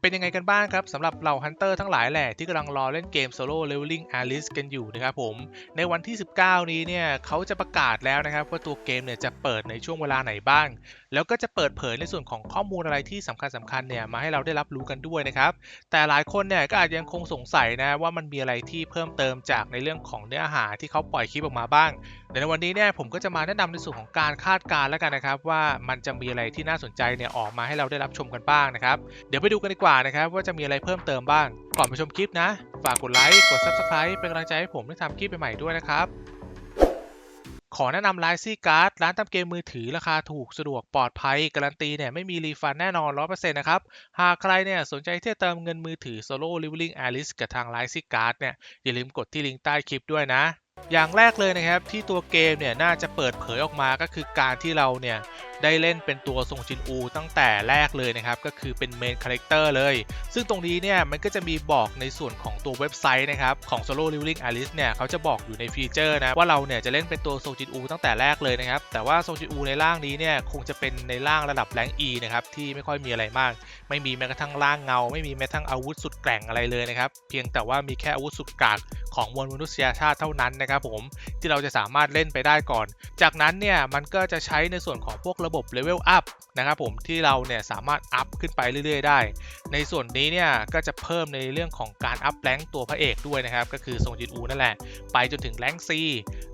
เป็นยังไงกันบ้างครับสำหรับเหล่าฮันเตอร์ทั้งหลายแหละที่กำลังรอเล่นเกม Solo Leveling Alice กันอยู่นะครับผม ในวันที่ 19 นี้เนี่ยเขาจะประกาศแล้วนะครับว่าตัวเกมเนี่ยจะเปิดในช่วงเวลาไหนบ้าง แล้วก็จะเปิดเผยในส่วนของข้อมูลอะไรที่สำคัญสำคัญเนี่ยมาให้เราได้รับรู้กันด้วยนะครับ แต่หลายคนเนี่ยก็อาจยังคงสงสัยนะว่ามันมีอะไรที่เพิ่มเติมจากในเรื่องของเนื้อหาที่เขาปล่อยคลิปออกมาบ้างในวันนี้เนี่ยผมก็จะมาแนะนำในส่วนของการคาดการณ์แล้วกันนะครับว่ามันจะมีอะไรที่น่าสนใจเนี่ยออกมาให้เราได้รับชมกันบ้างนะครับเดี๋ยวไปดูกันดีกว่านะครับว่าจะมีอะไรเพิ่มเติมบ้าง ก่อนไปชมคลิปนะ ฝากกดไลค์ กด Subscribe เป็นกำลังใจให้ผมได้ทำคลิปใหม่ๆด้วยนะครับ ขอแนะนำไลซี่การ์ดร้านทำเกมมือถือราคาถูกสะดวกปลอดภัย การันตีเนี่ยไม่มีรีฟันแน่นอน 100%นะครับ หากใครเนี่ยสนใจที่จะเติมเงินมือถือ Solo Leveling Alice กับทาง l i ซี่การ์ดเนี่ยอย่าลืมกดที่ลิงก์ใต้คลิปด้วยนะอย่างแรกเลยนะครับที่ตัวเกมเนี่ยน่าจะเปิดเผยออกมาก็คือการที่เราเนี่ย ได้เล่นเป็นตัวทรงจินอูตั้งแต่แรกเลยนะครับ ก็คือเป็นเมนคาแรคเตอร์เลย ซึ่งตรงนี้เนี่ยมันก็จะมีบอกในส่วนของตัวเว็บไซต์นะครับ ของ Solo Leveling Alice เนี่ยเขาจะบอกอยู่ในฟีเจอร์นะ ว่าเราเนี่ยจะเล่นเป็นตัวทรงจินอูตั้งแต่แรกเลยนะครับ แต่ว่าทรงจินอูในร่างนี้เนี่ยคงจะเป็นในร่างระดับแรง E นะครับที่ไม่ค่อยมีอะไรมาก ไม่มีแม้กระทั่งร่างเงา ไม่มีแม้กระทั่งอาวุธสุดแกร่งอะไรเลยนะครับเพียงแต่ว่ามีแค่อาวุธสุดกากของมวลมนุษยชาติเท่านั้นนะครับผมที่เราจะสามารถเล่นไปได้ก่อน จากนั้นเนี่ยมันก็จะใช้ในส่วนของพวกระระบบเลเวลอัพนะครับผมที่เราเนี่ยสามารถอัพขึ้นไปเรื่อยๆ ได้ ในส่วนนี้เนี่ยก็จะเพิ่มในเรื่องของการอัพแรงตัวพระเอกด้วยนะครับ ก็คือทรงจินอูนั่นแหละ ไปจนถึงแรง C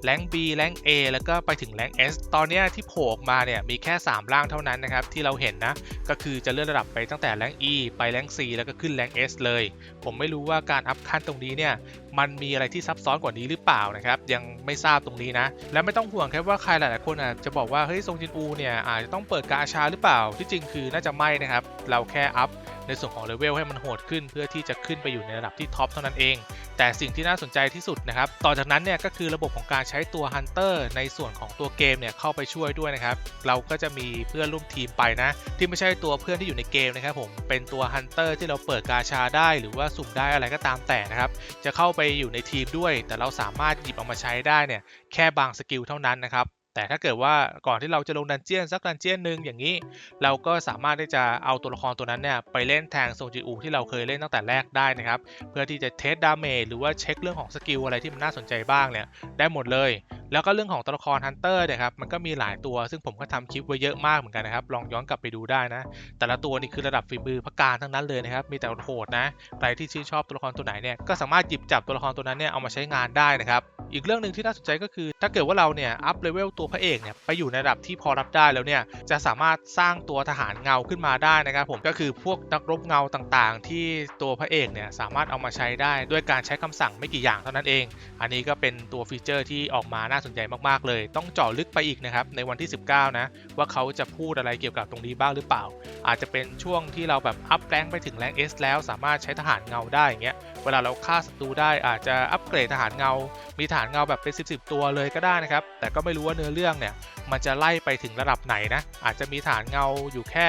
แรง B แรง A แล้วก็ไปถึงแรง S ตอนนี้ที่โผล่มาเนี่ยมีแค่ 3 ร่างเท่านั้นนะครับที่เราเห็นนะ ก็คือจะเลื่อนระดับไปตั้งแต่แรง E ไปแรง C แล้วก็ขึ้นแรง S เลย ผมไม่รู้ว่าการอัพขั้นตรงนี้เนี่ยมันมีอะไรที่ซับซ้อนกว่านี้หรือเปล่านะครับ ยังไม่ทราบตรงนี้นะ และไม่ต้องห่วงแค่ว่าใครหลายๆคนอาจจะบอกว่าเฮ้ยทรงจินอูเนี่ยอาจจะต้องเปิดกาชาหรือเปล่า ที่จริงคือน่าจะไม่นะครับ เราแค่อัพในส่วนของเลเวลให้มันโหดขึ้น เพื่อที่จะขึ้นไปอยู่ในระดับที่ท็อปเท่านั้นเอง แต่สิ่งที่น่าสนใจที่สุดนะครับ ต่อจากนั้นเนี่ยก็คือระบบของการใช้ตัวฮันเตอร์ในส่วนของตัวเกมเนี่ยเข้าไปช่วยด้วยนะครับ เราก็จะมีเพื่อนร่วมทีมไปนะ ที่ไม่ใช่ตัวเพื่อนที่อยู่ในเกมนะครับผม เป็นตัวฮันเตอร์ที่เราเปิดกาชาได้หรือว่าสุ่มได้อะไรก็ตามแต่นะครับ จะเข้าไปอยู่ในทีมด้วย แต่เราสามารถหยิบเอามาใช้ได้เนี่ยแค่บางสกิลเท่านั้นนะครับ แต่ถ้าเกิดว่าก่อนที่เราจะลงดันเจียนสักดันเจียนหนึ่งอย่างนี้ เราก็สามารถที่จะเอาตัวละครตัวนั้นเนี่ยไปเล่นแทงโซจิอูที่เราเคยเล่นตั้งแต่แรกได้นะครับ เพื่อที่จะเทสดาเมจหรือว่าเช็คเรื่องของสกิลอะไรที่มันน่าสนใจบ้างเนี่ยได้หมดเลย แล้วก็เรื่องของตัวละครฮันเตอร์เนี่ยครับมันก็มีหลายตัวซึ่งผมก็ทำคลิปไว้เยอะมากเหมือนกันนะครับลองย้อนกลับไปดูได้นะ แต่ละตัวนี่คือระดับฝีมือพักการทั้งนั้นเลยนะครับมีแต่โหดนะใครที่ชื่นชอบตัวละครตัวไหนเนี่ยก็สามารถหยิบจับตัวละครตัวนั้นเนี่ยเอามาใช้งานได้นะครับ อีกเรื่องหนึ่งที่น่าสนใจก็คือ ถ้าเกิดว่าเราเนี่ยอัพเลเวลตัวพระเอกเนี่ยไปอยู่ในระดับที่พอรับได้แล้วเนี่ยจะสามารถสร้างตัวทหารเงาขึ้นมาได้นะครับผมก็คือพวกนักรบเงาต่างๆ ที่ตัวพระเอกเนี่ยสามารถเอามาใช้ได้ด้วยการใช้คำสั่งไม่กี่อย่างเท่านั้นเอง อันนี้ก็เป็นตัวฟีเจอร์ที่ออกมาน่าสนใจมากๆเลย ต้องเจาะลึกไปอีกนะครับในวันที่ 19 นะ ว่าเขาจะพูดอะไรเกี่ยวกับตรงนี้บ้างหรือเปล่า อาจจะเป็นช่วงที่เราแบบอัพแรงไปถึงแรง S แล้วสามารถใช้ทหารเงาได้อย่างเงี้ยเวลาเราฆ่าศัตรูได้อาจจะอัปเกรดทหารเงามีทานเงาแบบเป็น 10 10ตัวเลยก็ได้นะครับ แต่ก็ไม่รู้ว่าเนื้อเรื่องเนี่ยมันจะไล่ไปถึงระดับไหนนะ อาจจะมีฐานเงาอยู่แค่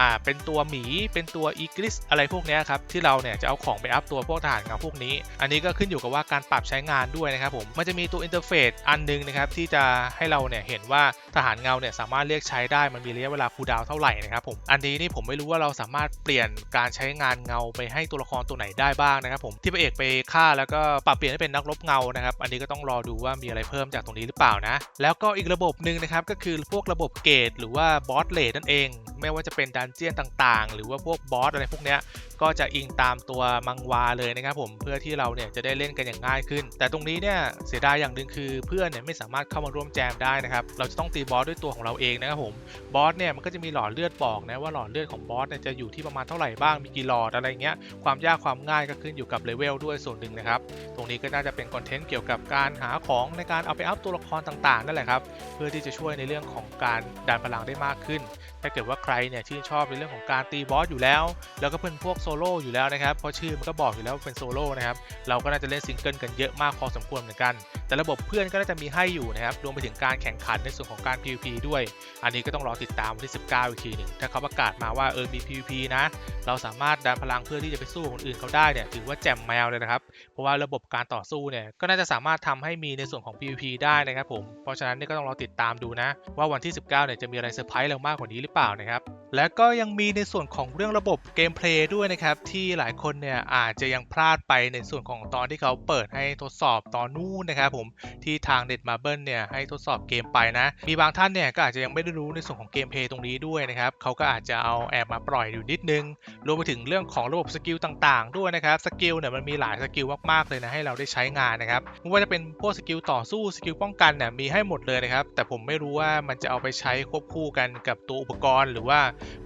อ่าเป็นตัวหมีเป็นตัวอีกริสอะไรพวกเนี้ยครับที่เราเนี่ยจะเอาของไปอัพตัวพวกทหารเงาพวกนี้ อันนี้ก็ขึ้นอยู่กับว่าการปรับใช้งานด้วยนะครับผมมันจะมีตัวอินเทอร์เฟซอันนึงนะครับที่จะให้เราเนี่ยเห็นว่าทหารเงาเนี่ยสามารถเรียกใช้ได้มันมีระยะเวลาคูลดาวเท่าไหร่นะครับผมอันนี้นี่ผมไม่รู้ว่าเราสามารถเปลี่ยนการใช้งานเงาไปให้ตัวละครตัวไหนได้บ้างนะครับผมที่พระเอกไปฆ่าแล้วก็ปรับเปลี่ยนให้เป็นนักรบเงานะครับอันนี้ก็ต้องรอดูว่ามีอะไรเพิ่มจากตรงนี้หรือเปล่านะแล้วก็อีกระบบหนึ่งนะครับก็คือพวกระบบเกตหรือว่าบอสเลดนั่นเอง ไม่ว่าจะเป็นดนเจียนต่างๆ หรือว่าพวกบอสอะไรพวกเนี้ยก็จะอิงตามตัวมังวาเลยนะครับผมเพื่อที่เราเนี่ยจะได้เล่นกันอย่างง่ายขึ้น แต่ตรงนี้เนี่ยเสียดายอย่างหนึ่งคือเพื่อนเนี่ยไม่สามารถเข้ามาร่วมแจมได้นะครับเราจะต้องตีบอสด้วยตัวของเราเองนะครับผมบอสเนี่ยมันก็จะมีหลอดเลือดบอกนะว่าหลอดเลือดของบอสเนี่ยจะอยู่ที่ประมาณเท่าไหร่บ้างมีกี่หลอดอะไรเงี้ยความยากความง่ายก็ขึ้นอยู่กับเลเวลด้วยส่วนหนึ่งนะครับตรงนี้ก็น่าจะเป็นคอนเทนต์เกี่ยวกับการหาของในการเอาไปอัพตัวละครต่างๆนั่นแหละครับเพื่อที่จะช่วยในเรื่องของการดันพลังได้มากขึ้น ถ้าเกิดว่าใครเนี่ยชื่นชอบในเรื่องของการตีบอสอยู่แล้ว แล้วก็เป็นพวกโซโล่อยู่แล้วนะครับเพราะชื่อมันก็บอกอยู่แล้วว่าเป็นโซโล่นะครับเราก็น่าจะเล่นซิงเกิลกันเยอะมากพอสมควรเหมือนกัน แต่ระบบเพื่อนก็น่าจะมีให้อยู่นะครับรวมไปถึงการแข่งขันในส่วนของการ PVP ด้วย อันนี้ก็ต้องรอติดตามวันที่ 19 อีกทีหนึ่งถ้าเขาประกาศมาว่าเออมี PVP นะเราสามารถดันพลังเพื่อที่จะไปสู้คนอื่นเขาได้เนี่ยถือว่าแจ่มแมวเลยนะครับเพราะว่าระบบการต่อสู้เนี่ยก็น่าจะสามารถทำให้มีในส่วนของ PVP ได้นะครับผมเพราะฉะนั้นนี่ก็ต้องรอติดตามดูนะ ว่าวันที่ 19 เนี่ยจะมีอะไรเซอร์ไพรส์เรามากกว่านี้หรือเปล่านะครับและก็ก็ยังมีในส่วนของเรื่องระบบเกมเพลย์ด้วยนะครับ ที่หลายคนเนี่ยอาจจะยังพลาดไปในส่วนของตอนที่เขาเปิดให้ทดสอบตอนนู้นนะครับผมที่ทางเน็ตมาเบิลเนี่ยให้ทดสอบเกมไปนะ มีบางท่านเนี่ยก็อาจจะยังไม่ได้รู้ในส่วนของเกมเพลย์ตรงนี้ด้วยนะครับเขาก็อาจจะเอาแอบมาปล่อยอยู่นิดนึง รวมไปถึงเรื่องของระบบสกิลต่างๆ ด้วยนะครับสกิลเนี่ยมันมีหลายสกิลมากๆเลยนะให้เราได้ใช้งานนะครับไม่ว่าจะเป็นพวกสกิลต่อสู้สกิลป้องกันเนี่ยมีให้หมดเลยนะครับแต่ผมไม่รู้ว่ามันจะเอาไปใช้ควบคู่กันกับตัวอุปกรณ์หรือว่า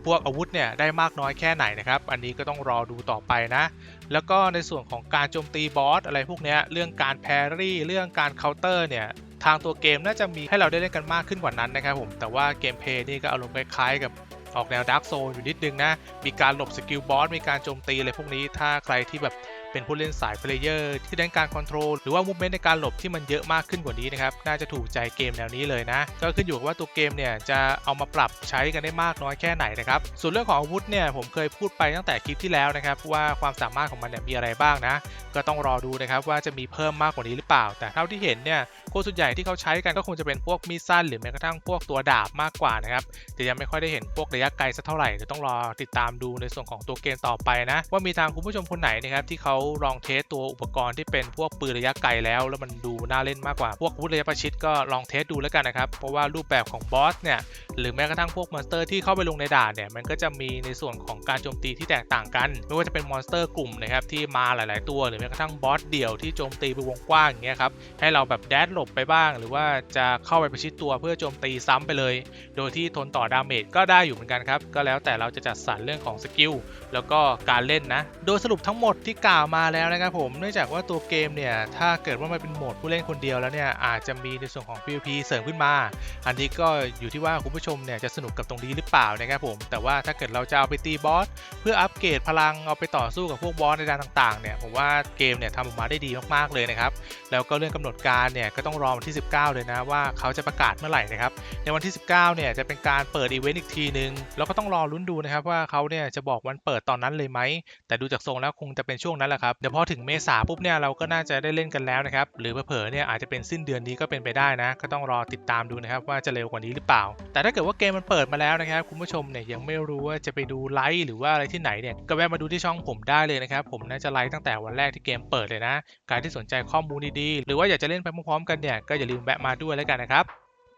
พวกอาวุธเนี่ยได้มากน้อยแค่ไหนนะครับ อันนี้ก็ต้องรอดูต่อไปนะ แล้วก็ในส่วนของการโจมตีบอสอะไรพวกนี้เรื่องการแพรรี่ เรื่องการเคาน์เตอร์เนี่ยทางตัวเกมน่าจะมีให้เราได้เล่นกันมากขึ้นกว่านั้นนะครับผม แต่ว่าเกมเพลย์นี่ก็อารมณ์คล้ายๆกับ ออกแนวดาร์กโซนอยู่นิดนึงนะ มีการหลบสกิลบอส มีการโจมตีอะไรพวกนี้ ถ้าใครที่แบบเป็นผู้เล่นสายเพลเยอร์ที่เล่นการคอนโทรลหรือว่ามูฟเมนต์ในการหลบที่มันเยอะมากขึ้นกว่านี้นะครับ น่าจะถูกใจเกมแนวนี้เลยนะ ก็ขึ้นอยู่กับว่าตัวเกมเนี่ยจะเอามาปรับใช้กันได้มากน้อยแค่ไหนนะครับ ส่วนเรื่องของอาวุธเนี่ยผมเคยพูดไปตั้งแต่คลิปที่แล้วนะครับว่าความสามารถของมันเนี่ยมีอะไรบ้างนะ ก็ต้องรอดูนะครับว่าจะมีเพิ่มมากกว่านี้หรือเปล่า แต่เท่าที่เห็นเนี่ยคนส่วนใหญ่ที่เขาใช้กันก็คงจะเป็นพวกมีดสั้นหรือแม้กระทั่งพวกตัวดาบมากกว่านะครับแต่ยังไม่ค่อยได้เห็นพวกระยะไกลสักเท่าไหร่เดี๋ยวต้องรอติดตามดูในส่วนของตัวเกมต่อไปนะ ว่ามีทางคุณผู้ชมคนไหนนะครับที่เขาลองเทสตัวอุปกรณ์ที่เป็นพวกปืนระยะไกลแล้ว แล้วมันดูน่าเล่นมากกว่า พวกอาวุธระยะประชิดก็ลองเทสดูแล้วกันนะครับ เพราะว่ารูปแบบของบอสเนี่ยหรือแม้กระทั่งพวกมอนสเตอร์ที่เข้าไปลงในด่านเนี่ยมันก็จะมีในส่วนของการโจมตีที่แตกต่างกัน ไม่ว่าจะเป็นมอนสเตอร์กลุ่มนะครับที่มาหลาย ๆ ตัว หรือแม้กระทั่งบอสเดี่ยวที่โจมตีไปวงกว้างอย่างเงี้ยครับให้เราแบบแดดหลบไปบ้าง หรือว่าจะเข้าไปประชิดตัวเพื่อโจมตีซ้ำไปเลย โดยที่ทนต่อดาเมจก็ได้อยู่เหมือนกันครับ ก็แล้วแต่เราจะจัดสรรเรื่องของสกิลแล้วก็การเล่นนะ โดยสรุปทั้งหมดที่กล่าวมาแล้วนะครับผม เนื่องจากว่าตัวเกมเนี่ย ถ้าเกิดว่ามันเป็นโหมดผู้เล่นคนเดียวแล้วเนี่ย อาจจะมีในส่วนของ PVP เสริมขึ้นมา อันนี้ก็อยู่ที่ว่าคุณผู้ชมเนี่ยจะสนุกกับตรงนี้หรือเปล่านะครับผม แต่ว่าถ้าเกิดเราจะเอาไปตีบอสเพื่ออัปเกรดพลังเอาไปต่อสู้กับพวกบอสในด่านต่างๆเนี่ยผมว่าเกมเนี่ยทำออกมาได้ดีมากๆเลยนะครับแล้วก็เรื่องกำหนดการเนี่ยก็ต้องรอวันที่ 19 เลยนะว่าเขาจะประกาศเมื่อไหร่นะครับในวันที่ 19เนี่ยจะเป็นการเปิดอีเวนต์อีกทีนึงแล้วก็ต้องรอลุ้นดูนะครับว่าเขาเนี่ยจะบอกวันเปิดตอนนั้นเลยไหม แต่ดูจากทรงแล้วคงจะเป็นช่วงนั้นแหละครับ เดี๋ยวพอถึงเมษาปุ๊บเนี่ยเราก็น่าจะได้เล่นกันแล้วนะครับ หรือเผลอเนี่ยอาจจะเป็นสิ้นเดือนนี้ก็เป็นไปได้นะ ก็ต้องรอติดตามดูนะครับว่าจะเร็วกว่านี้หรือเปล่า แต่ถ้าเกิดว่าเกมมันเปิดมาแล้วนะครับคุณผู้ชมเนี่ยยังไม่รู้ว่าจะไปดูไลฟ์หรือว่าอะไรที่ไหนเนี่ยก็แวะมาดูที่ช่องผมได้เลยนะครับผมน่าจะไลฟ์ตั้งแต่วันแรกที่เกมเปิดเลยนะการที่สนใจข้อมูลดีๆหรือว่าอยากจะเล่นไปพร้อมๆกันเนี่ยก็อย่าลืมแวะมาด้วยแล้วกันนะครับ